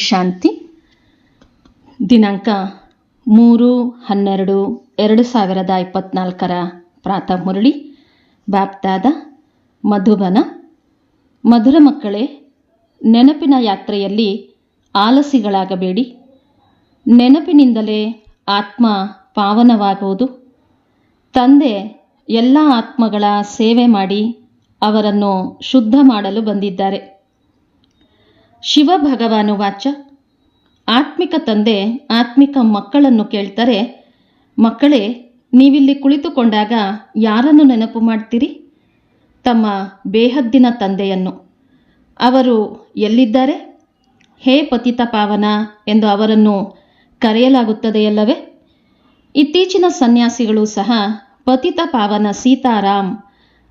ಶಾಂತಿ. ದಿನಾಂಕ ಮೂರು, ಹನ್ನೆರಡು, ಎರಡು ಸಾವಿರದ ಇಪ್ಪತ್ನಾಲ್ಕರ ಪ್ರಾತಃ ಮುರಳಿ. ಬ್ಯಾಪ್ತಾದ ಮಧುಬನ. ಮಧುರ ಮಕ್ಕಳೇ, ನೆನಪಿನ ಯಾತ್ರೆಯಲ್ಲಿ ಆಲಸಿಗಳಾಗಬೇಡಿ. ನೆನಪಿನಿಂದಲೇ ಆತ್ಮ ಪಾವನವಾಗುವುದು. ತಂದೆ ಎಲ್ಲ ಆತ್ಮಗಳ ಸೇವೆ ಮಾಡಿ ಅವರನ್ನು ಶುದ್ಧ ಮಾಡಲು ಬಂದಿದ್ದಾರೆ. ಶಿವ ಭಗವಾನು ವಾಚ. ಆತ್ಮಿಕ ತಂದೆ, ಆತ್ಮಿಕ ಮಕ್ಕಳನ್ನು ಕೇಳ್ತಾರೆ, ಮಕ್ಕಳೇ, ನೀವಿಲ್ಲಿ ಕುಳಿತುಕೊಂಡಾಗ ಯಾರನ್ನು ನೆನಪು ಮಾಡ್ತೀರಿ? ತಮ್ಮ ಬೇಹದ್ದಿನ ತಂದೆಯನ್ನು. ಅವರು ಎಲ್ಲಿದ್ದಾರೆ? ಹೇ ಪತಿತ ಪಾವನ ಎಂದು ಅವರನ್ನು ಕರೆಯಲಾಗುತ್ತದೆಯಲ್ಲವೇ? ಇತ್ತೀಚಿನ ಸನ್ಯಾಸಿಗಳು ಸಹ ಪತಿತ ಪಾವನ ಸೀತಾರಾಮ್,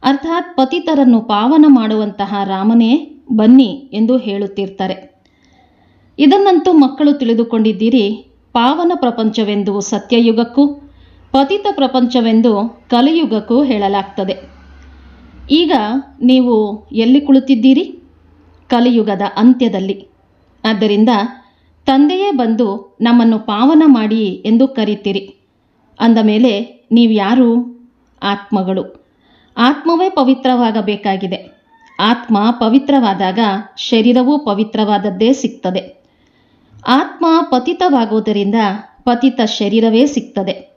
ಅರ್ಥಾತ್ ಪತಿತರನ್ನು ಪಾವನ ಮಾಡುವಂತಹ ರಾಮನೇ ಬನ್ನಿ ಎಂದು ಹೇಳುತ್ತಿರ್ತಾರೆ. ಇದನ್ನಂತೂ ಮಕ್ಕಳು ತಿಳಿದುಕೊಂಡಿದ್ದೀರಿ, ಪಾವನ ಪ್ರಪಂಚವೆಂದು ಸತ್ಯಯುಗಕ್ಕೂ, ಪತಿತ ಪ್ರಪಂಚವೆಂದು ಕಲಿಯುಗಕ್ಕೂ ಹೇಳಲಾಗ್ತದೆ. ಈಗ ನೀವು ಎಲ್ಲಿ ಕುಳಿತಿದ್ದೀರಿ? ಕಲಿಯುಗದ ಅಂತ್ಯದಲ್ಲಿ. ಆದ್ದರಿಂದ ತಂದೆಯೇ ಬಂದು ನಮ್ಮನ್ನು ಪಾವನ ಮಾಡಿ ಎಂದು ಕರೀತೀರಿ. ಅಂದ ಮೇಲೆ ನೀವು ಯಾರು ಆತ್ಮಗಳು. ಆತ್ಮವೇ ಪವಿತ್ರವಾಗಬೇಕಾಗಿದೆ. ಆತ್ಮ ಪವಿತ್ರವಾದಾಗ ಶರೀರವೂ ಪವಿತ್ರವಾದದ್ದೇ ಸಿಗ್ತದೆ. ಆತ್ಮ ಪತಿತವಾಗುವುದರಿಂದ ಪತಿತ ಶರೀರವೇ ಸಿಗ್ತದೆ.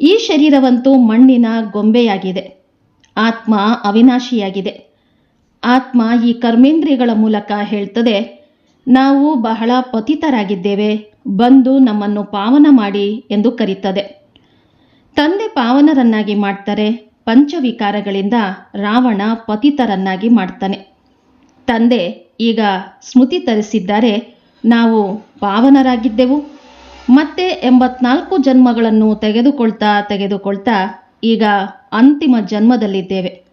ಈ ಶರೀರವಂತೂ ಮಣ್ಣಿನ ಗೊಂಬೆಯಾಗಿದೆ. ಆತ್ಮ ಅವಿನಾಶಿಯಾಗಿದೆ. ಆತ್ಮ ಈ ಕರ್ಮೇಂದ್ರಿಯಗಳ ಮೂಲಕ ಹೇಳ್ತದೆ, ನಾವು ಬಹಳ ಪತಿತರಾಗಿದ್ದೇವೆ, ಬಂದು ನಮ್ಮನ್ನು ಪಾವನ ಮಾಡಿ ಎಂದು ಕರೀತದೆ. ತಂದೆ ಪಾವನರನ್ನಾಗಿ ಮಾಡ್ತಾರೆ ಪಂಚವಿಕಾರಗಳಿಂದ ರಾವಣ ಪತಿತರನ್ನಾಗಿ ಮಾಡ್ತಾನೆ. ತಂದೆ, ಈಗ ಸ್ಮೃತಿ ತರಿಸಿದ್ದಾರೆ, ನಾವು ಪಾವನರಾಗಿದ್ದೆವು. ಮತ್ತೆ ಎಂಬತ್ನಾಲ್ಕು ಜನ್ಮಗಳನ್ನು ತೆಗೆದುಕೊಳ್ತಾ ತೆಗೆದುಕೊಳ್ತಾ ಈಗ ಅಂತಿಮ ಜನ್ಮದಲ್ಲಿದ್ದೇವೆ.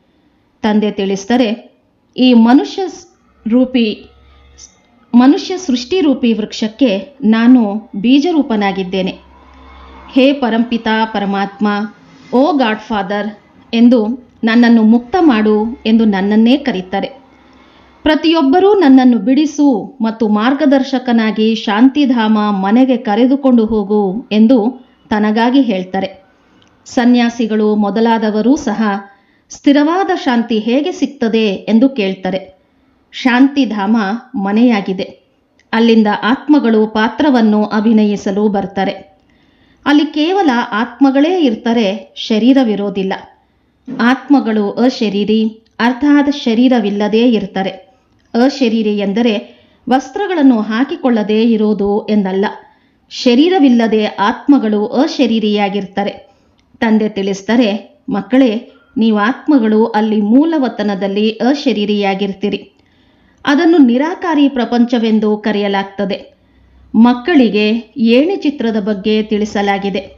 ತಂದೆ ತಿಳಿಸ್ತಾರೆ ಈ ಮನುಷ್ಯ ರೂಪಿ, ಮನುಷ್ಯ ಸೃಷ್ಟಿರೂಪಿ ವೃಕ್ಷಕ್ಕೆ ನಾನು ಬೀಜರೂಪನಾಗಿದ್ದೇನೆ. ಹೇ ಪರಂಪಿತಾ ಪರಮಾತ್ಮ, ಓ ಗಾಡ್ ಫಾದರ್ ಎಂದು ನನ್ನನ್ನು ಮುಕ್ತ ಮಾಡು ಎಂದು ನನ್ನನ್ನೇ ಕರೀತಾರೆ. ಪ್ರತಿಯೊಬ್ಬರೂ ನನ್ನನ್ನು ಬಿಡಿಸು ಮತ್ತು ಮಾರ್ಗದರ್ಶಕನಾಗಿ ಶಾಂತಿಧಾಮ ಮನೆಗೆ ಕರೆದುಕೊಂಡು ಹೋಗು ಎಂದು ತನಗಾಗಿ ಹೇಳ್ತಾರೆ. ಸನ್ಯಾಸಿಗಳು ಮೊದಲಾದವರೂ ಸಹ ಸ್ಥಿರವಾದ ಶಾಂತಿ ಹೇಗೆ ಸಿಗ್ತದೆ ಎಂದು ಕೇಳ್ತಾರೆ. ಶಾಂತಿಧಾಮ ಮನೆಯಾಗಿದೆ. ಅಲ್ಲಿಂದ ಆತ್ಮಗಳು ಪಾತ್ರವನ್ನು ಅಭಿನಯಿಸಲು ಬರ್ತಾರೆ. ಅಲ್ಲಿ ಕೇವಲ ಆತ್ಮಗಳೇ ಇರ್ತಾರೆ, ಶರೀರವಿರೋದಿಲ್ಲ. ಆತ್ಮಗಳು ಅಶರೀರಿ, ಅರ್ಥಾತ್ ಶರೀರವಿಲ್ಲದೇ ಇರ್ತಾರೆ ಅಶರೀರಿ ಎಂದರೆ ವಸ್ತ್ರಗಳನ್ನು ಹಾಕಿಕೊಳ್ಳದೇ ಇರೋದು ಎಂದಲ್ಲ ಶರೀರವಿಲ್ಲದೆ ಆತ್ಮಗಳು ಅಶರೀರಿಯಾಗಿರ್ತಾರೆ ತಂದೆ ತಿಳಿಸ್ತಾರೆ ಮಕ್ಕಳೇ, ನೀವು ಆತ್ಮಗಳು ಅಲ್ಲಿ ಮೂಲವತನದಲ್ಲಿ ಅಶರೀರಿಯಾಗಿರ್ತೀರಿ. ಅದನ್ನು ನಿರಾಕಾರಿ ಪ್ರಪಂಚವೆಂದು ಕರೆಯಲಾಗ್ತದೆ. ಮಕ್ಕಳಿಗೆ ಏಣಿ ಚಿತ್ರದ ಬಗ್ಗೆ ತಿಳಿಸಲಾಗಿದೆ.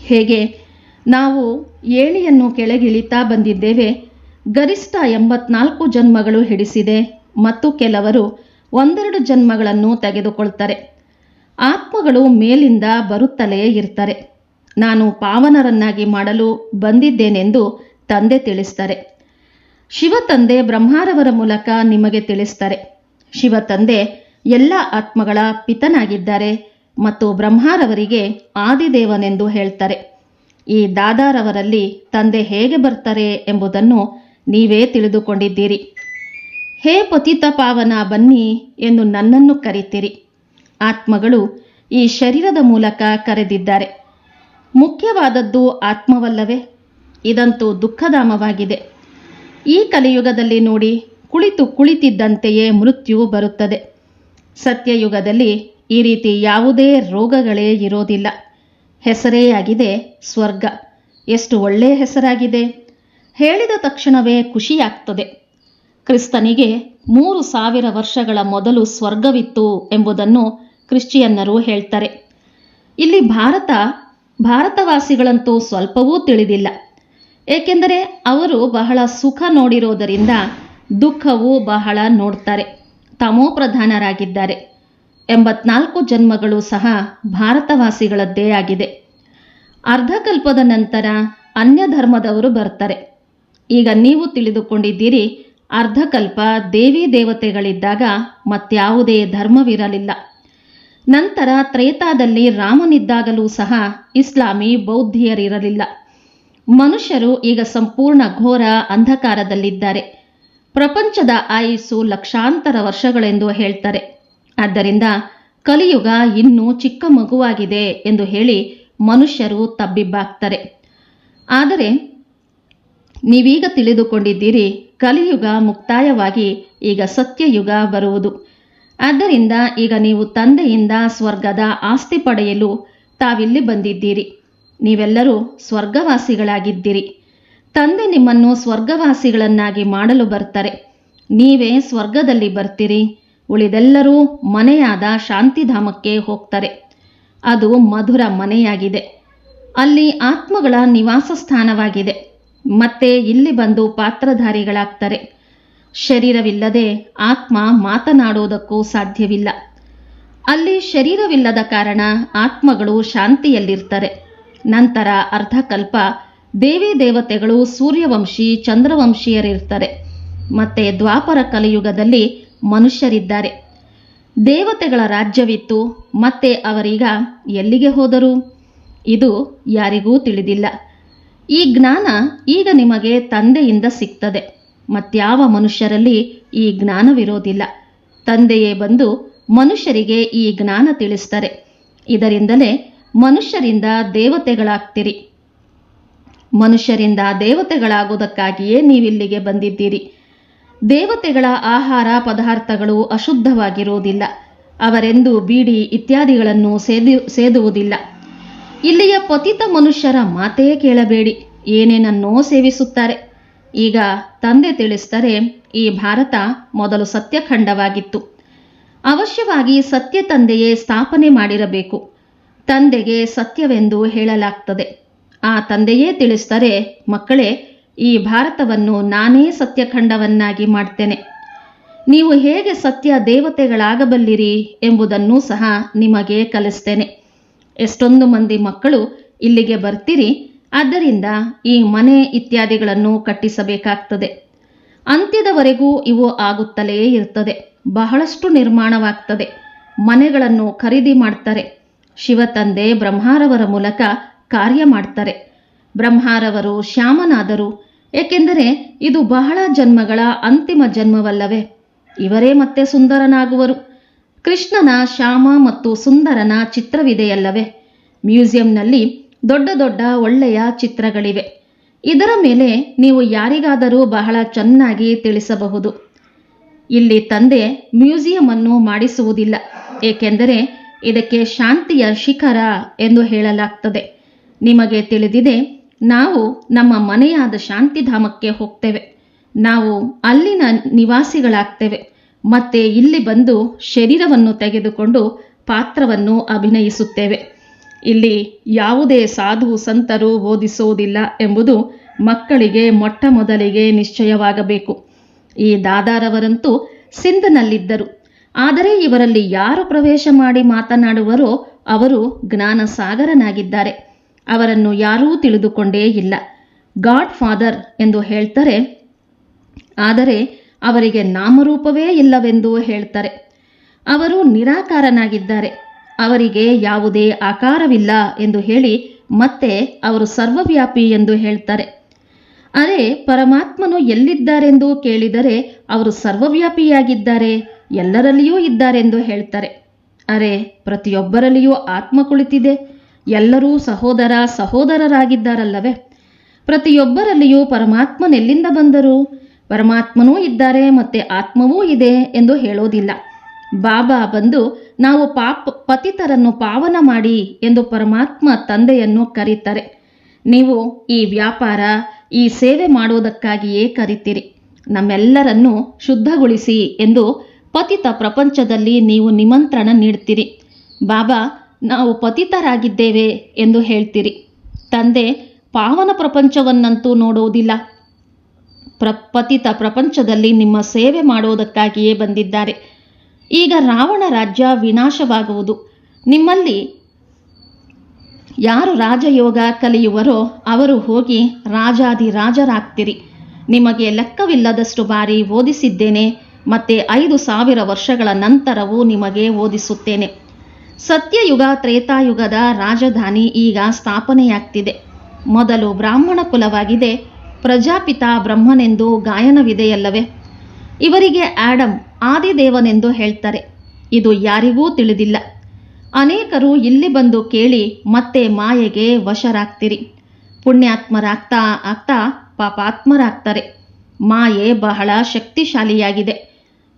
ಹೇಗೆ? ನಾವು ಏಳಿಯನ್ನು ಕೆಳಗಿಳಿತಾ ಬಂದಿದ್ದೇವೆ. ಗರಿಷ್ಠ ಎಂಬತ್ನಾಲ್ಕು ಜನ್ಮಗಳು ಹಿಡಿಸಿದೆ ಮತ್ತು ಕೆಲವರು ಒಂದೆರಡು ಜನ್ಮಗಳನ್ನು ತೆಗೆದುಕೊಳ್ತಾರೆ. ಆತ್ಮಗಳು ಮೇಲಿಂದ ಬರುತ್ತಲೇ ಇರ್ತಾರೆ. ನಾನು ಪಾವನರನ್ನಾಗಿ ಮಾಡಲು ಬಂದಿದ್ದೇನೆಂದು ತಂದೆ ತಿಳಿಸ್ತಾರೆ. ಶಿವ ತಂದೆ ಬ್ರಹ್ಮಾರವರ ಮೂಲಕ ನಿಮಗೆ ತಿಳಿಸ್ತಾರೆ. ಶಿವ ತಂದೆ ಎಲ್ಲ ಆತ್ಮಗಳ ಪಿತನಾಗಿದ್ದಾರೆ ಮತ್ತು ಬ್ರಹ್ಮಾರವರಿಗೆ ಆದಿದೇವನೆಂದು ಹೇಳ್ತಾರೆ. ಈ ದಾದಾರವರಲ್ಲಿ ತಂದೆ ಹೇಗೆ ಬರ್ತಾರೆ ಎಂಬುದನ್ನು ನೀವೇ ತಿಳಿದುಕೊಂಡಿದ್ದೀರಿ. ಹೇ ಪತಿತ ಪಾವನ ಬನ್ನಿ ಎಂದು ನನ್ನನ್ನು ಕರೀತೀರಿ. ಆತ್ಮಗಳು ಈ ಶರೀರದ ಮೂಲಕ ಕರೆದಿದ್ದಾರೆ. ಮುಖ್ಯವಾದದ್ದು ಆತ್ಮವಲ್ಲವೇ? ಇದಂತೂ ದುಃಖಧಾಮವಾಗಿದೆ. ಈ ಕಲಿಯುಗದಲ್ಲಿ ನೋಡಿ ಕುಳಿತು ಕುಳಿತಿದ್ದಂತೆಯೇ ಮೃತ್ಯು ಬರುತ್ತದೆ. ಸತ್ಯಯುಗದಲ್ಲಿ ಈ ರೀತಿ ಯಾವುದೇ ರೋಗಗಳೇ ಇರೋದಿಲ್ಲ. ಹೆಸರೇ ಆಗಿದೆ ಸ್ವರ್ಗ. ಎಷ್ಟು ಒಳ್ಳೆಯ ಹೆಸರಾಗಿದೆ? ಹೇಳಿದ ತಕ್ಷಣವೇ ಖುಷಿಯಾಗ್ತದೆ. ಕ್ರಿಸ್ತನಿಗೆ ಮೂರು ಸಾವಿರ ವರ್ಷಗಳ ಮೊದಲು ಸ್ವರ್ಗವಿತ್ತು ಎಂಬುದನ್ನು ಕ್ರಿಶ್ಚಿಯನ್ನರು ಹೇಳ್ತಾರೆ. ಇಲ್ಲಿ ಭಾರತ, ಭಾರತವಾಸಿಗಳಂತೂ ಸ್ವಲ್ಪವೂ ತಿಳಿದಿಲ್ಲ. ಏಕೆಂದರೆ ಅವರು ಬಹಳ ಸುಖ ನೋಡಿರೋದರಿಂದ ದುಃಖವೂ ಬಹಳ ನೋಡ್ತಾರೆ. ತಮೋಪ್ರಧಾನರಾಗಿದ್ದಾರೆ ಎಂಬತ್ನಾಲ್ಕು ಜನ್ಮಗಳು ಸಹ ಭಾರತವಾಸಿಗಳದ್ದೇ ಆಗಿದೆ ಅರ್ಧಕಲ್ಪದ ನಂತರ ಅನ್ಯ ಧರ್ಮದವರು ಬರ್ತಾರೆ. ಈಗ ನೀವು ತಿಳಿದುಕೊಂಡಿದ್ದೀರಿ, ಅರ್ಧಕಲ್ಪ ದೇವಿ ದೇವತೆಗಳಿದ್ದಾಗ ಮತ್ಯಾವುದೇ ಧರ್ಮವಿರಲಿಲ್ಲ. ನಂತರ ತ್ರೇತಾದಲ್ಲಿ ರಾಮನಿದ್ದಾಗಲೂ ಸಹ ಇಸ್ಲಾಮಿ ಬೌದ್ಧಿಯರಿರಲಿಲ್ಲ. ಮನುಷ್ಯರು ಈಗ ಸಂಪೂರ್ಣ ಘೋರ ಅಂಧಕಾರದಲ್ಲಿದ್ದಾರೆ. ಪ್ರಪಂಚದ ಆಯುಸ್ಸು ಲಕ್ಷಾಂತರ ವರ್ಷಗಳೆಂದು ಹೇಳ್ತಾರೆ. ಆದ್ದರಿಂದ ಕಲಿಯುಗ ಇನ್ನೂ ಚಿಕ್ಕ ಮಗುವಾಗಿದೆ ಎಂದು ಹೇಳಿ ಮನುಷ್ಯರು ತಬ್ಬಿಬ್ಬಾಗ್ತಾರೆ. ಆದರೆ ನೀವೀಗ ತಿಳಿದುಕೊಂಡಿದ್ದೀರಿ, ಕಲಿಯುಗ ಮುಕ್ತಾಯವಾಗಿ ಈಗ ಸತ್ಯಯುಗ ಬರುವುದು. ಆದ್ದರಿಂದ ಈಗ ನೀವು ತಂದೆಯಿಂದ ಸ್ವರ್ಗದ ಆಸ್ತಿ ಪಡೆಯಲು ತಾವಿಲ್ಲಿ ಬಂದಿದ್ದೀರಿ. ನೀವೆಲ್ಲರೂ ಸ್ವರ್ಗವಾಸಿಗಳಾಗಿದ್ದೀರಿ. ತಂದೆ ನಿಮ್ಮನ್ನು ಸ್ವರ್ಗವಾಸಿಗಳನ್ನಾಗಿ ಮಾಡಲು ಬರ್ತಾರೆ. ನೀವೇ ಸ್ವರ್ಗದಲ್ಲಿ ಬರ್ತೀರಿ ಉಳಿದೆಲ್ಲರೂ ಮನೆಯಾದ ಶಾಂತಿಧಾಮಕ್ಕೆ ಹೋಗ್ತಾರೆ. ಅದು ಮಧುರ ಮನೆಯಾಗಿದೆ. ಅಲ್ಲಿ ಆತ್ಮಗಳ ನಿವಾಸ ಸ್ಥಾನವಾಗಿದೆ. ಮತ್ತೆ ಇಲ್ಲಿ ಬಂದು ಪಾತ್ರಧಾರಿಗಳಾಗ್ತಾರೆ. ಶರೀರವಿಲ್ಲದೆ ಆತ್ಮ ಮಾತನಾಡುವುದಕ್ಕೂ ಸಾಧ್ಯವಿಲ್ಲ. ಅಲ್ಲಿ ಶರೀರವಿಲ್ಲದ ಕಾರಣ ಆತ್ಮಗಳು ಶಾಂತಿಯಲ್ಲಿರ್ತಾರೆ. ನಂತರ ಅರ್ಧಕಲ್ಪ ದೇವಿ ದೇವತೆಗಳು ಸೂರ್ಯವಂಶಿ, ಚಂದ್ರವಂಶೀಯರಿರ್ತಾರೆ. ಮತ್ತೆ ದ್ವಾಪರ ಕಲಿಯುಗದಲ್ಲಿ ಮನುಷ್ಯರಿದ್ದಾರೆ. ದೇವತೆಗಳ ರಾಜ್ಯವಿತ್ತು, ಮತ್ತೆ ಅವರೀಗ ಎಲ್ಲಿಗೆ ಹೋದರು? ಇದು ಯಾರಿಗೂ ತಿಳಿದಿಲ್ಲ. ಈ ಜ್ಞಾನ ಈಗ ನಿಮಗೆ ತಂದೆಯಿಂದ ಸಿಗ್ತದೆ. ಮತ್ಯಾವ ಮನುಷ್ಯರಲ್ಲಿ ಈ ಜ್ಞಾನವಿರೋದಿಲ್ಲ. ತಂದೆಯೇ ಬಂದು ಮನುಷ್ಯರಿಗೆ ಈ ಜ್ಞಾನ ತಿಳಿಸ್ತಾರೆ. ಇದರಿಂದಲೇ ಮನುಷ್ಯರಿಂದ ದೇವತೆಗಳಾಗ್ತಿರಿ. ಮನುಷ್ಯರಿಂದ ದೇವತೆಗಳಾಗುವುದಕ್ಕಾಗಿಯೇ ನೀವಿಲ್ಲಿಗೆ ಬಂದಿದ್ದೀರಿ. ದೇವತೆಗಳ ಆಹಾರ ಪದಾರ್ಥಗಳು ಅಶುದ್ಧವಾಗಿರುವುದಿಲ್ಲ. ಅವರೆಂದು ಬೀಡಿ ಇತ್ಯಾದಿಗಳನ್ನು ಸೇದು, ಸೇದುವುದಿಲ್ಲ. ಇಲ್ಲಿಯ ಪತಿತ ಮನುಷ್ಯರ ಮಾತೇ ಕೇಳಬೇಡಿ. ಏನೇನನ್ನೋ ಸೇವಿಸುತ್ತಾರೆ. ಈಗ ತಂದೆ ತಿಳಿಸ್ತಾರೆ ಈ ಭಾರತ ಮೊದಲು ಸತ್ಯಖಂಡವಾಗಿತ್ತು. ಅವಶ್ಯವಾಗಿ ಸತ್ಯ ತಂದೆಯೇ ಸ್ಥಾಪನೆ ಮಾಡಿರಬೇಕು. ತಂದೆಗೆ ಸತ್ಯವೆಂದು ಹೇಳಲಾಗ್ತದೆ. ಆ ತಂದೆಯೇ ತಿಳಿಸ್ತಾರೆ ಮಕ್ಕಳೇ ಈ ಭಾರತವನ್ನು ನಾನೇ ಸತ್ಯಖಂಡವನ್ನಾಗಿ ಮಾಡ್ತೇನೆ. ನೀವು ಹೇಗೆ ಸತ್ಯ ದೇವತೆಗಳಾಗಬಲ್ಲಿರಿ ಎಂಬುದನ್ನು ಸಹ ನಿಮಗೆ ಕಲಿಸ್ತೇನೆ. ಎಷ್ಟೊಂದು ಮಂದಿ ಮಕ್ಕಳು ಇಲ್ಲಿಗೆ ಬರ್ತೀರಿ, ಆದ್ದರಿಂದ ಈ ಮನೆ ಇತ್ಯಾದಿಗಳನ್ನು ಕಟ್ಟಿಸಬೇಕಾಗ್ತದೆ. ಅಂತ್ಯದವರೆಗೂ ಇವು ಆಗುತ್ತಲೇ ಇರ್ತದೆ. ಬಹಳಷ್ಟು ನಿರ್ಮಾಣವಾಗ್ತದೆ. ಮನೆಗಳನ್ನು ಖರೀದಿ ಮಾಡ್ತಾರೆ. ಶಿವತಂದೆ ಬ್ರಹ್ಮಾರವರ ಮೂಲಕ ಕಾರ್ಯ ಮಾಡ್ತಾರೆ. ಬ್ರಹ್ಮಾರವರು ಶ್ಯಾಮನಾದರು. ಏಕೆಂದರೆ ಇದು ಬಹಳ ಜನ್ಮಗಳ ಅಂತಿಮ ಜನ್ಮವಲ್ಲವೇ. ಇವರೇ ಮತ್ತೆ ಸುಂದರನಾಗುವರು. ಕೃಷ್ಣನ ಶ್ಯಾಮ ಮತ್ತು ಸುಂದರನ ಚಿತ್ರವಿದೆಯಲ್ಲವೇ. ಮ್ಯೂಸಿಯಂನಲ್ಲಿ ದೊಡ್ಡ ದೊಡ್ಡ ಒಳ್ಳೆಯ ಚಿತ್ರಗಳಿವೆ. ಇದರ ಮೇಲೆ ನೀವು ಯಾರಿಗಾದರೂ ಬಹಳ ಚೆನ್ನಾಗಿ ತಿಳಿಸಬಹುದು. ಇಲ್ಲಿ ತಂದೆ ಮ್ಯೂಸಿಯಂ ಅನ್ನು ಮಾಡಿಸುವುದಿಲ್ಲ. ಏಕೆಂದರೆ ಇದಕ್ಕೆ ಶಾಂತಿಯ ಶಿಖರ ಎಂದು ಹೇಳಲಾಗ್ತದೆ. ನಿಮಗೆ ತಿಳಿದಿದೆ ನಾವು ನಮ್ಮ ಮನೆಯಾದ ಶಾಂತಿಧಾಮಕ್ಕೆ ಹೋಗ್ತೇವೆ. ನಾವು ಅಲ್ಲಿನ ನಿವಾಸಿಗಳಾಗ್ತೇವೆ. ಮತ್ತೆ ಇಲ್ಲಿ ಬಂದು ಶರೀರವನ್ನು ತೆಗೆದುಕೊಂಡು ಪಾತ್ರವನ್ನು ಅಭಿನಯಿಸುತ್ತೇವೆ. ಇಲ್ಲಿ ಯಾವುದೇ ಸಾಧು ಸಂತರು ಓದಿಸುವುದಿಲ್ಲ ಎಂಬುದು ಮಕ್ಕಳಿಗೆ ಮೊಟ್ಟ ಮೊದಲಿಗೆ ನಿಶ್ಚಯವಾಗಬೇಕು. ಈ ದಾದಾರವರಂತೂ ಸಿಂಧನಲ್ಲಿದ್ದರು. ಆದರೆ ಇವರಲ್ಲಿ ಯಾರು ಪ್ರವೇಶ ಮಾಡಿ ಮಾತನಾಡುವರೋ ಅವರು ಜ್ಞಾನ ಸಾಗರನಾಗಿದ್ದಾರೆ ಅವರನ್ನು ಯಾರೂ ತಿಳಿದುಕೊಂಡೇ ಇಲ್ಲ. ಗಾಡ್ ಫಾದರ್ ಎಂದು ಹೇಳ್ತಾರೆ. ಆದರೆ ಅವರಿಗೆ ನಾಮರೂಪವೇ ಇಲ್ಲವೆಂದು ಹೇಳ್ತಾರೆ. ಅವರು ನಿರಾಕಾರನಾಗಿದ್ದಾರೆ. ಅವರಿಗೆ ಯಾವುದೇ ಆಕಾರವಿಲ್ಲ ಎಂದು ಹೇಳಿ ಮತ್ತೆ ಅವರು ಸರ್ವವ್ಯಾಪಿ ಎಂದು ಹೇಳ್ತಾರೆ. ಅರೆ, ಪರಮಾತ್ಮನು ಎಲ್ಲಿದ್ದಾರೆಂದು ಕೇಳಿದರೆ ಅವರು ಸರ್ವವ್ಯಾಪಿಯಾಗಿದ್ದಾರೆ, ಎಲ್ಲರಲ್ಲಿಯೂ ಇದ್ದಾರೆಂದು ಹೇಳ್ತಾರೆ. ಅರೆ, ಪ್ರತಿಯೊಬ್ಬರಲ್ಲಿಯೂ ಆತ್ಮ ಕುಳಿತಿದೆ. ಎಲ್ಲರೂ ಸಹೋದರ ಸಹೋದರರಾಗಿದ್ದಾರಲ್ಲವೇ? ಪ್ರತಿಯೊಬ್ಬರಲ್ಲಿಯೂ ಪರಮಾತ್ಮನೆಲ್ಲಿಂದ ಬಂದರು ಪರಮಾತ್ಮನೂ ಇದ್ದಾರೆ ಮತ್ತೆ ಆತ್ಮವೂ ಇದೆ ಎಂದು ಹೇಳೋದಿಲ್ಲ. ಬಾಬಾ ಬಂದು, ನಾವು ಪಾಪ ಪತಿತರನ್ನು ಪಾವನ ಮಾಡಿ ಎಂದು ಪರಮಾತ್ಮ ತಂದೆಯನ್ನು ಕರೀತಾರೆ. ನೀವು ಈ ವ್ಯಾಪಾರ, ಈ ಸೇವೆ ಮಾಡುವುದಕ್ಕಾಗಿಯೇ ಕರಿತೀರಿ. ನಮ್ಮೆಲ್ಲರನ್ನು ಶುದ್ಧಗೊಳಿಸಿ ಎಂದು ಪತಿತ ಪ್ರಪಂಚದಲ್ಲಿ ನೀವು ನಿಮಂತ್ರಣ ನೀಡ್ತೀರಿ. ಬಾಬಾ ನಾವು ಪತಿತರಾಗಿದ್ದೇವೆ ಎಂದು ಹೇಳ್ತೀರಿ. ತಂದೆ, ಪಾವನ ಪ್ರಪಂಚವನ್ನಂತೂ ನೋಡುವುದಿಲ್ಲ. ಪ್ರ, ಪತಿತ ಪ್ರಪಂಚದಲ್ಲಿ ನಿಮ್ಮ ಸೇವೆ ಮಾಡುವುದಕ್ಕಾಗಿಯೇ ಬಂದಿದ್ದಾರೆ. ಈಗ ರಾವಣ ರಾಜ್ಯ ವಿನಾಶವಾಗುವುದು. ನಿಮ್ಮಲ್ಲಿ ಯಾರು ರಾಜಯೋಗ ಕಲಿಯುವರೋ ಅವರು ಹೋಗಿ ರಾಜಾದಿ ರಾಜರಾಗ್ತಿರಿ. ನಿಮಗೆ ಲೆಕ್ಕವಿಲ್ಲದಷ್ಟು ಬಾರಿ ಓದಿಸಿದ್ದೇನೆ, ಮತ್ತೆ ಐದು ಸಾವಿರ ವರ್ಷಗಳ ನಂತರವೂ ನಿಮಗೆ ಓದಿಸುತ್ತೇನೆ. ಸತ್ಯಯುಗ ತ್ರೇತಾಯುಗದ ರಾಜಧಾನಿ ಈಗ ಸ್ಥಾಪನೆಯಾಗ್ತಿದೆ. ಮೊದಲು ಬ್ರಾಹ್ಮಣ ಕುಲವಾಗಿದೆ, ಪ್ರಜಾಪಿತ ಬ್ರಹ್ಮನೆಂದು ಗಾಯನವಿದೆಯಲ್ಲವೇ? ಇವರಿಗೆ ಆಡಮ್ ಆದಿದೇವನೆಂದು ಹೇಳ್ತಾರೆ. ಇದು ಯಾರಿಗೂ ತಿಳಿದಿಲ್ಲ. ಅನೇಕರು ಇಲ್ಲಿ ಬಂದು ಕೇಳಿ, ಮತ್ತೆ ಮಾಯೆಗೆ ವಶರಾಗ್ತಿರಿ. ಪುಣ್ಯಾತ್ಮರಾಗ್ತಾ ಆಗ್ತಾ ಪಾಪಾತ್ಮರಾಗ್ತಾರೆ. ಮಾಯೆ ಬಹಳ ಶಕ್ತಿಶಾಲಿಯಾಗಿದೆ.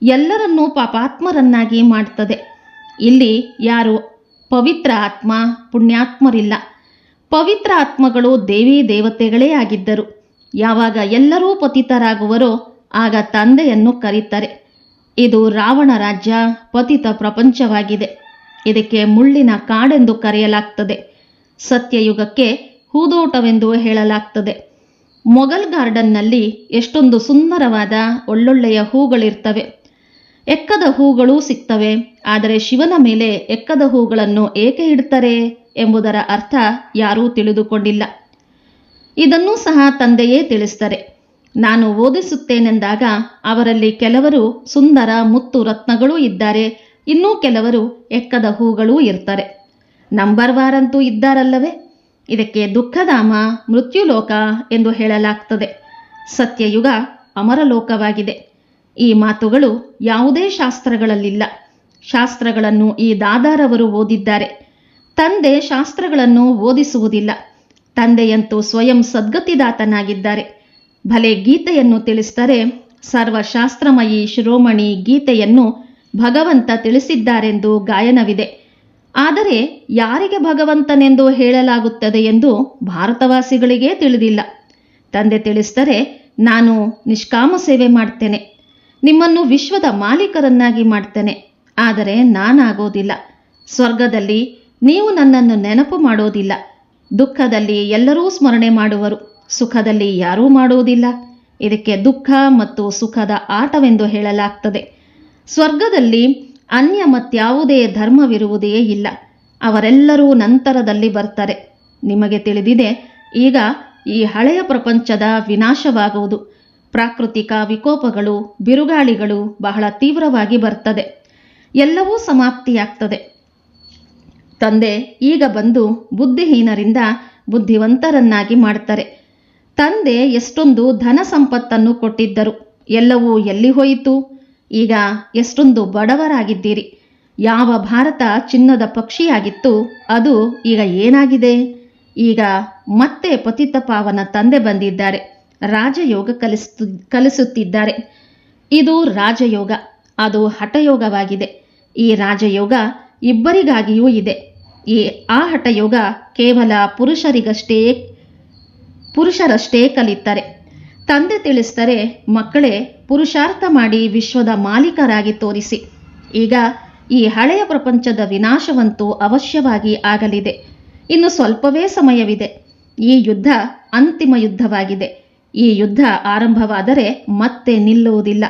ಎಲ್ಲರನ್ನೂ ಪಾಪಾತ್ಮರನ್ನಾಗಿ ಮಾಡ್ತದೆ. ಇಲ್ಲಿ ಯಾರು ಪವಿತ್ರ ಆತ್ಮ, ಪುಣ್ಯಾತ್ಮರಿಲ್ಲ. ಪವಿತ್ರ ಆತ್ಮಗಳು ದೇವಿ ದೇವತೆಗಳೇ ಆಗಿದ್ದರು. ಯಾವಾಗ ಎಲ್ಲರೂ ಪತಿತರಾಗುವರೋ ಆಗ ತಂದೆಯನ್ನು ಕರೀತಾರೆ. ಇದು ರಾವಣ ರಾಜ್ಯ ಪತಿತ ಪ್ರಪಂಚವಾಗಿದೆ. ಇದಕ್ಕೆ ಮುಳ್ಳಿನ ಕಾಡೆಂದು ಕರೆಯಲಾಗ್ತದೆ. ಸತ್ಯಯುಗಕ್ಕೆ ಹೂದೋಟವೆಂದು ಹೇಳಲಾಗ್ತದೆ. ಮೊಘಲ್ ಗಾರ್ಡನ್ನಲ್ಲಿ ಎಷ್ಟೊಂದು ಸುಂದರವಾದ ಒಳ್ಳೊಳ್ಳೆಯ ಹೂಗಳಿರ್ತವೆ. ಎಕ್ಕದ ಹೂಗಳು ಸಿಗ್ತವೆ, ಆದರೆ ಶಿವನ ಮೇಲೆ ಎಕ್ಕದ ಹೂಗಳನ್ನು ಏಕೆ ಇಡ್ತಾರೆ ಎಂಬುದರ ಅರ್ಥ ಯಾರೂ ತಿಳಿದುಕೊಂಡಿಲ್ಲ. ಇದನ್ನು ಸಹ ತಂದೆಯೇ ತಿಳಿಸ್ತಾರೆ. ನಾನು ಓದಿಸುತ್ತೇನೆಂದಾಗ ಅವರಲ್ಲಿ ಕೆಲವರು ಸುಂದರ ಮುತ್ತು ರತ್ನಗಳೂ ಇದ್ದಾರೆ, ಇನ್ನೂ ಕೆಲವರು ಎಕ್ಕದ ಹೂಗಳೂ ಇರ್ತಾರೆ. ನಂಬರ್ ವಾರಂತೂ ಇದ್ದಾರಲ್ಲವೇ? ಇದಕ್ಕೆ ದುಃಖಧಾಮ, ಮೃತ್ಯುಲೋಕ ಎಂದು ಹೇಳಲಾಗ್ತದೆ. ಸತ್ಯಯುಗ ಅಮರಲೋಕವಾಗಿದೆ. ಈ ಮಾತುಗಳು ಯಾವುದೇ ಶಾಸ್ತ್ರಗಳಲ್ಲಿಲ್ಲ. ಶಾಸ್ತ್ರಗಳನ್ನು ಈ ದಾದಾರವರು ಓದಿದ್ದಾರೆ. ತಂದೆ ಶಾಸ್ತ್ರಗಳನ್ನು ಓದಿಸುವುದಿಲ್ಲ. ತಂದೆಯಂತೂ ಸ್ವಯಂ ಸದ್ಗತಿದಾತನಾಗಿದ್ದಾರೆ. ಭಲೆ ಗೀತೆಯನ್ನು ತಿಳಿಸ್ತಾರೆ ಸರ್ವಶಾಸ್ತ್ರಮಯಿ ಶಿರೋಮಣಿ ಗೀತೆಯನ್ನು ಭಗವಂತ ತಿಳಿಸಿದ್ದಾರೆಂದು ಗಾಯನವಿದೆ. ಆದರೆ ಯಾರಿಗೆ ಭಗವಂತನೆಂದು ಹೇಳಲಾಗುತ್ತದೆ ಎಂದು ಭಾರತವಾಸಿಗಳಿಗೇ ತಿಳಿದಿಲ್ಲ. ತಂದೆ ತಿಳಿಸಿದರೆ ನಾನು ನಿಷ್ಕಾಮ ಸೇವೆ ಮಾಡ್ತೇನೆ. ನಿಮ್ಮನ್ನು ವಿಶ್ವದ ಮಾಲೀಕರನ್ನಾಗಿ ಮಾಡ್ತೇನೆ. ಆದರೆ ನಾನಾಗೋದಿಲ್ಲ. ಸ್ವರ್ಗದಲ್ಲಿ ನೀವು ನನ್ನನ್ನು ನೆನಪು ಮಾಡೋದಿಲ್ಲ. ದುಃಖದಲ್ಲಿ ಎಲ್ಲರೂ ಸ್ಮರಣೆ ಮಾಡುವರು. ಸುಖದಲ್ಲಿ ಯಾರೂ ಮಾಡುವುದಿಲ್ಲ ಇದಕ್ಕೆ ದುಃಖ ಮತ್ತು ಸುಖದ ಆಟವೆಂದು ಹೇಳಲಾಗ್ತದೆ. ಸ್ವರ್ಗದಲ್ಲಿ ಅನ್ಯ ಮತ್ಯಾವುದೇ ಧರ್ಮವಿರುವುದೇ ಇಲ್ಲ. ಅವರೆಲ್ಲರೂ ನಂತರದಲ್ಲಿ ಬರ್ತಾರೆ. ನಿಮಗೆ ತಿಳಿದಿದೆ, ಈಗ ಈ ಹಳೆಯ ಪ್ರಪಂಚದ ವಿನಾಶವಾಗುವುದು. ಪ್ರಾಕೃತಿಕ ವಿಕೋಪಗಳು, ಬಿರುಗಾಳಿಗಳು ಬಹಳ ತೀವ್ರವಾಗಿ ಬರ್ತದೆ. ಎಲ್ಲವೂ ಸಮಾಪ್ತಿಯಾಗ್ತದೆ. ತಂದೆ ಈಗ ಬಂದು ಬುದ್ಧಿಹೀನರಿಂದ ಬುದ್ಧಿವಂತರನ್ನಾಗಿ ಮಾಡ್ತಾರೆ. ತಂದೆ ಎಷ್ಟೊಂದು ಧನ ಸಂಪತ್ತನ್ನು ಕೊಟ್ಟಿದ್ದರು. ಎಲ್ಲವೂ ಎಲ್ಲಿ ಹೋಯಿತು? ಈಗ ಎಷ್ಟೊಂದು ಬಡವರಾಗಿದ್ದೀರಿ. ಯಾವ ಭಾರತ ಚಿನ್ನದ ಪಕ್ಷಿಯಾಗಿತ್ತು, ಅದು ಈಗ ಏನಾಗಿದೆ? ಈಗ ಮತ್ತೆ ಪತಿತ ಪಾವನ ತಂದೆ ಬಂದಿದ್ದಾರೆ. ರಾಜಯೋಗ ಕಲಿಸ್ತು, ಕಲಿಸುತ್ತಿದ್ದಾರೆ. ಇದು ರಾಜಯೋಗ, ಅದು ಹಠಯೋಗವಾಗಿದೆ. ಈ ರಾಜಯೋಗ ಇಬ್ಬರಿಗಾಗಿಯೂ ಇದೆ. ಈ, ಆ ಹಠಯೋಗ ಕೇವಲ ಪುರುಷರಿಗಷ್ಟೇ, ಪುರುಷರಷ್ಟೇ ಕಲಿತಾರೆ. ತಂದೆ ತಿಳಿಸ್ತಾರೆ ಮಕ್ಕಳೇ ಪುರುಷಾರ್ಥ ಮಾಡಿ ವಿಶ್ವದ ಮಾಲೀಕರಾಗಿ ತೋರಿಸಿ. ಈಗ ಈ ಹಳೆಯ ಪ್ರಪಂಚದ ವಿನಾಶವಂತೂ ಅವಶ್ಯವಾಗಿ ಆಗಲಿದೆ. ಇನ್ನು ಸ್ವಲ್ಪವೇ ಸಮಯವಿದೆ. ಈ ಯುದ್ಧ ಅಂತಿಮ ಯುದ್ಧವಾಗಿದೆ. ಈ ಯುದ್ಧ ಆರಂಭವಾದರೆ ಮತ್ತೆ ನಿಲ್ಲುವುದಿಲ್ಲ.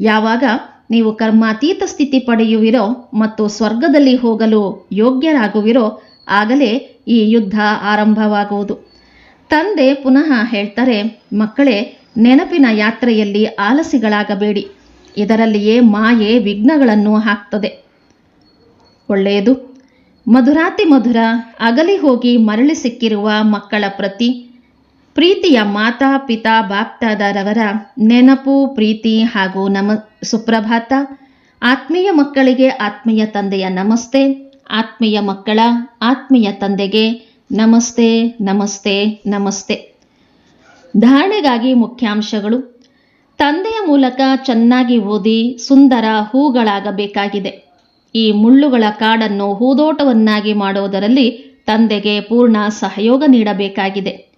ಯಾವಾಗ ನೀವು ಕರ್ಮಾತೀತ ಸ್ಥಿತಿ ಪಡೆಯುವಿರೋ ಮತ್ತು ಸ್ವರ್ಗದಲ್ಲಿ ಹೋಗಲು ಯೋಗ್ಯರಾಗುವಿರೋ ಆಗಲೇ ಈ ಯುದ್ಧ ಆರಂಭವಾಗುವುದು. ತಂದೆ ಪುನಃ ಹೇಳ್ತಾರೆ, ಮಕ್ಕಳೇ, ನೆನಪಿನ ಯಾತ್ರೆಯಲ್ಲಿ ಆಲಸಿಗಳಾಗಬೇಡಿ. ಇದರಲ್ಲಿಯೇ ಮಾಯೆ ವಿಘ್ನಗಳನ್ನು ಹಾಕ್ತದೆ. ಒಳ್ಳೆಯದು. ಮಧುರಾತಿ ಮಧುರ, ಅಗಲಿ ಹೋಗಿ ಮರಳಿ ಸಿಕ್ಕಿರುವ ಮಕ್ಕಳ ಪ್ರತಿ ಪ್ರೀತಿಯ ಮಾತಾ, ಪಿತಾ, ಬಾಪ್ತಾದಾರವರ ನೆನಪು, ಪ್ರೀತಿ ಹಾಗೂ ನಮ ಸುಪ್ರಭಾತ. ಆತ್ಮೀಯ ಮಕ್ಕಳಿಗೆ ಆತ್ಮೀಯ ತಂದೆಯ ನಮಸ್ತೆ. ಆತ್ಮೀಯ ಮಕ್ಕಳ ಆತ್ಮೀಯ ತಂದೆಗೆ ನಮಸ್ತೆ ನಮಸ್ತೆ ನಮಸ್ತೆ. ಧಾರಣೆಗಾಗಿ ಮುಖ್ಯಾಂಶಗಳು. ತಂದೆಯ ಮೂಲಕ ಚೆನ್ನಾಗಿ ಓದಿ ಸುಂದರ ಹೂಗಳಾಗಬೇಕಾಗಿದೆ. ಈ ಮುಳ್ಳುಗಳ ಕಾಡನ್ನು ಹೂದೋಟವನ್ನಾಗಿ ಮಾಡೋದರಲ್ಲಿ ತಂದೆಗೆ ಪೂರ್ಣ ಸಹಯೋಗ ನೀಡಬೇಕಾಗಿದೆ.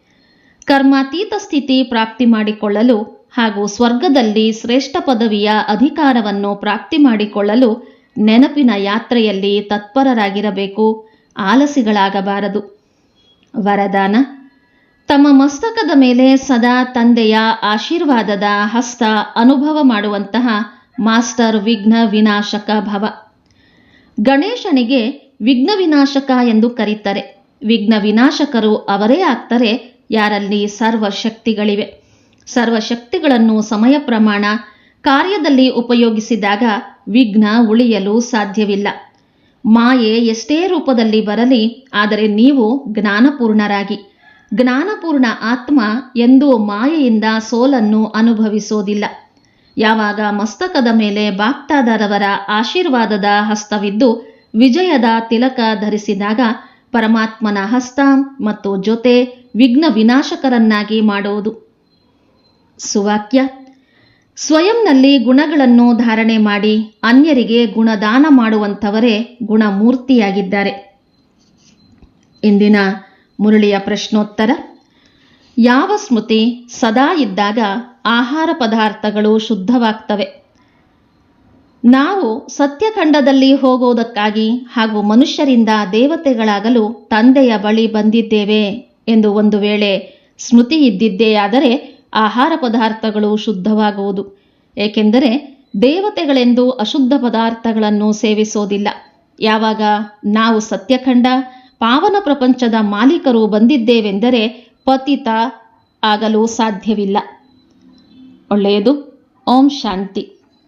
ಕರ್ಮಾತೀತ ಸ್ಥಿತಿ ಪ್ರಾಪ್ತಿ ಮಾಡಿಕೊಳ್ಳಲು ಹಾಗೂ ಸ್ವರ್ಗದಲ್ಲಿ ಶ್ರೇಷ್ಠ ಪದವಿಯ ಅಧಿಕಾರವನ್ನು ಪ್ರಾಪ್ತಿ ಮಾಡಿಕೊಳ್ಳಲು ನೆನಪಿನ ಯಾತ್ರೆಯಲ್ಲಿ ತತ್ಪರರಾಗಿರಬೇಕು, ಆಲಸಿಗಳಾಗಬಾರದು. ವರದಾನ, ತಮ್ಮ ಮಸ್ತಕದ ಮೇಲೆ ಸದಾ ತಂದೆಯ ಆಶೀರ್ವಾದದ ಹಸ್ತ ಅನುಭವ ಮಾಡುವಂತಹ ಮಾಸ್ಟರ್ ವಿಘ್ನ ವಿನಾಶಕ ಭವ. ಗಣೇಶನಿಗೆ ವಿಘ್ನ ವಿನಾಶಕ ಎಂದು ಕರೀತಾರೆ. ವಿಘ್ನ ವಿನಾಶಕರು ಅವರೇ ಆಗ್ತಾರೆ ಯಾರಲ್ಲಿ ಸರ್ವಶಕ್ತಿಗಳಿವೆ. ಸರ್ವಶಕ್ತಿಗಳನ್ನು ಸಮಯ ಪ್ರಮಾಣ ಕಾರ್ಯದಲ್ಲಿ ಉಪಯೋಗಿಸಿದಾಗ ವಿಘ್ನ ಉಳಿಯಲು ಸಾಧ್ಯವಿಲ್ಲ. ಮಾಯೆ ಎಷ್ಟೇ ರೂಪದಲ್ಲಿ ಬರಲಿ, ಆದರೆ ನೀವು ಜ್ಞಾನಪೂರ್ಣರಾಗಿ. ಜ್ಞಾನಪೂರ್ಣ ಆತ್ಮ ಎಂದೂ ಮಾಯೆಯಿಂದ ಸೋಲನ್ನು ಅನುಭವಿಸೋದಿಲ್ಲ. ಯಾವಾಗ ಮಸ್ತಕದ ಮೇಲೆ ಬಾಕ್ತಾದರವರ ಆಶೀರ್ವಾದದ ಹಸ್ತವಿದ್ದು ವಿಜಯದ ತಿಲಕ ಧರಿಸಿದಾಗ ಪರಮಾತ್ಮನ ಹಸ್ತ ಮತ್ತು ಜೊತೆ ವಿಘ್ನ ವಿನಾಶಕರನ್ನಾಗಿ ಮಾಡುವುದು ಸುವಾಕ್ಯ. ಸ್ವಯಂನಲ್ಲಿ ಗುಣಗಳನ್ನು ಧಾರಣೆ ಮಾಡಿ ಅನ್ಯರಿಗೆ ಗುಣದಾನ ಮಾಡುವಂಥವರೇ ಗುಣಮೂರ್ತಿಯಾಗಿದ್ದಾರೆ. ಇಂದಿನ ಮುರಳಿಯ ಪ್ರಶ್ನೋತ್ತರ. ಯಾವ ಸ್ಮೃತಿ ಸದಾ ಇದ್ದಾಗ ಆಹಾರ ಪದಾರ್ಥಗಳು ಶುದ್ಧವಾಗ್ತವೆ? ನಾವು ಸತ್ಯಖಂಡದಲ್ಲಿ ಹೋಗುವುದಕ್ಕಾಗಿ ಹಾಗೂ ಮನುಷ್ಯರಿಂದ ದೇವತೆಗಳಾಗಲು ತಂದೆಯ ಬಳಿ ಬಂದಿದ್ದೇವೆ ಎಂದು ಒಂದು ವೇಳೆ ಸ್ಮೃತಿ ಇದ್ದಿದ್ದೇ ಆದರೆ ಆಹಾರ ಪದಾರ್ಥಗಳು ಶುದ್ಧವಾಗುವುದು. ಏಕೆಂದರೆ ದೇವತೆಗಳೆಂದು ಅಶುದ್ಧ ಪದಾರ್ಥಗಳನ್ನು ಸೇವಿಸೋದಿಲ್ಲ. ಯಾವಾಗ ನಾವು ಸತ್ಯಖಂಡ, ಪಾವನ ಪ್ರಪಂಚದ ಮಾಲೀಕರು ಬಂದಿದ್ದೇವೆಂದರೆ ಪತಿತ ಆಗಲು ಸಾಧ್ಯವಿಲ್ಲ. ಒಳ್ಳೆಯದು. ಓಂ ಶಾಂತಿ.